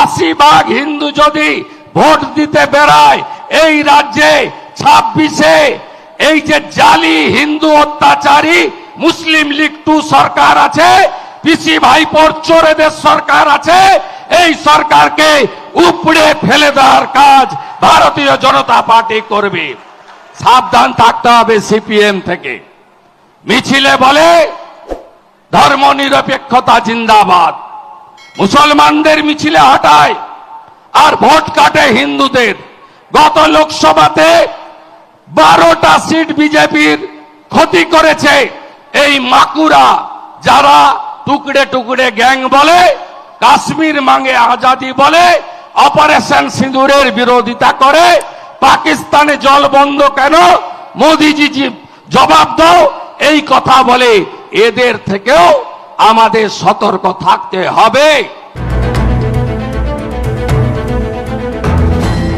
আশি ভাগ হিন্দু যদি ভোট দিতে বেড়ায় এই রাজ্যে ছাব্বিশে এই যে জালি হিন্দু অত্যাচারী মুসলিম লীগ টু সরকার আছে, পিসি ভাইপোর চোরেদের সরকার আছে, এই সরকারকে উপড়ে ফেলে দেওয়ার কাজ ভারতীয় জনতা পার্টি করবে। সাবধান থাকতে হবে সিপিএম থেকে। মিছিলে বলে ধর্ম নিরপেক্ষতা জিন্দাবাদ। মুসলমানদের মিছিলে হটায় আর ভোট কাটে হিন্দুদের। গত লোকসভাতে বারোটা সিট বিজেপির ক্ষতি করেছে এই মাকুরা, যারা টুকরে টুকরে গ্যাং বলে, কাশ্মীর মাঙ্গে আজাদি বলে, অপারেশন সিঁদুরের বিরোধিতা করে, পাকিস্তানে জল বন্ধ কেন? মোদিজি জবাব দাও, এই কথা বলে এদের থেকেও আমাদের সতর্ক থাকতে হবে।